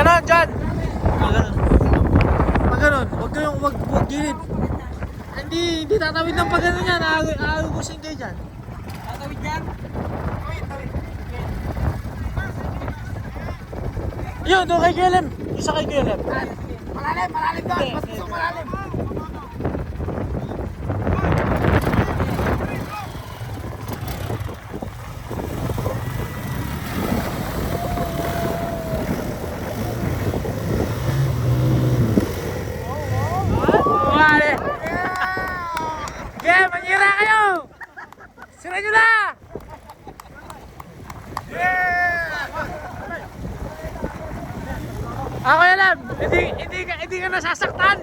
Pagkanon, John! Pagkanon. Pagkanon. Huwag kayong huwag, huwag gilid. Hindi, hindi tatawid ng pagkanon yan. Aagusin kayo dyan. Tatawid dyan? Yun, doon kay Gilem. Isa kay Gilem. Ah, malalim, malalim doon. Mas malalim. Sira nyo na! Ako alam, hindi, hindi, hindi ka nasasaktan!